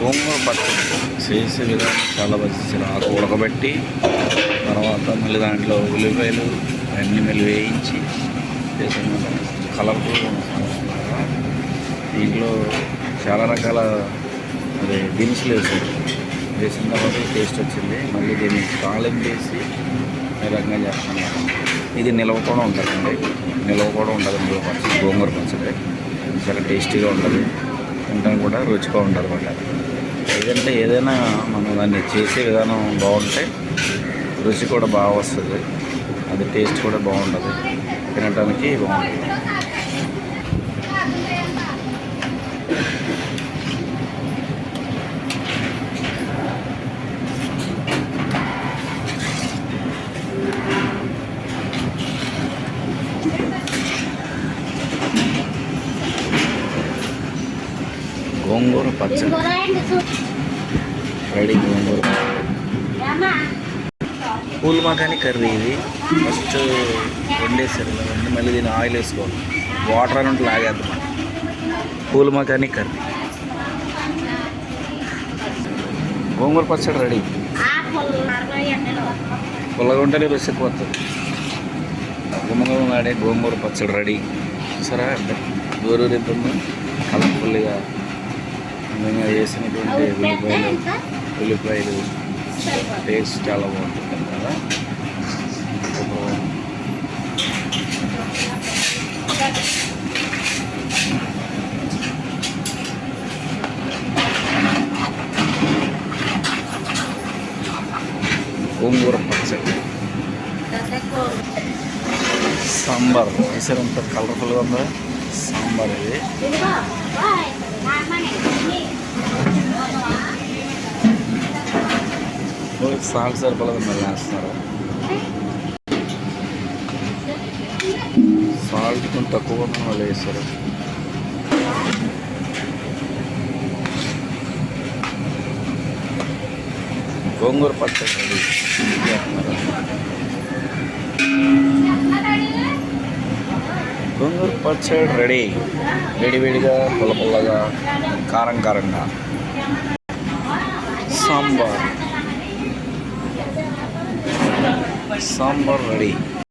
గోంగూర పచ్చడి చేసే విధానం చాలా మంచి ఆకు ఉడకబెట్టి తర్వాత మళ్ళీ దాంట్లో ఉల్లిపాయలు అన్నీ మళ్ళీ వేయించి చేసిన కలర్ఫుల్ దీంట్లో చాలా రకాల అదే దినుసులు వేసారు. వేసిన తర్వాత టేస్ట్ వచ్చింది. మళ్ళీ దీన్ని తాళింపు వేసి ఈ రకంగా చేస్తున్నాం ఇది నిల్వ కూడా ఉంటుందండి. నిల్వ కూడా ఉంటుంది. నిల్వ పచ్చడి గోంగూర పచ్చడి. చాలా టేస్టీగా ఉంటుంది. తినడానికి కూడా రుచిగా ఉంటుంది అన్నమాట ఏదంటే ఏదైనా మనం దాన్ని చేసే విధానం బాగుంటే రుచి కూడా బాగా వస్తుంది. అది టేస్ట్ కూడా బాగుంటుంది. తినడానికి బాగుంటుంది. గోంగూర పచ్చడి. రెడీ గోంగూర. పూల్ మకాని కర్రీ ఇది. ఫస్ట్ వండేసారు వండి మళ్ళీ దీన్ని ఆయిల్ వేసుకోవాలి. వాటర్ అని ఉంటే లాగేద్దాం పూల్ మకాని కర్రీ. గోంగూర పచ్చడి రెడీ. పుల్లగా ఉంటేనే రుచి ఎక్కువ గోంగూర పచ్చడి రెడీ. సరే అంటే ఎంత కలర్ఫుల్గా అందంగా వేసినటువంటి ఉల్లిపాయలు. ఉల్లిపాయలు టేస్ట్ చాలా బాగుంటుంది కదా. గోంగూర పచ్చడి. సాంబార్. ఈసారి అంత కలర్ఫుల్గా ఉందా. సాంబార్ ఇది. సాల్ట్ సరిపోలేదు మళ్ళీ వేస్తున్నారు. సాల్ట్ కొంచెం తక్కువ మళ్ళీ వాళ్ళు వేస్తారు. గోంగూర పచ్చడి రెడీ. గోంగూర పచ్చడి రెడీ. వేడివేడిగా పుల్ల పుల్లగా కారం కారంగా. సాంబార్. సాంబార్ రెడీ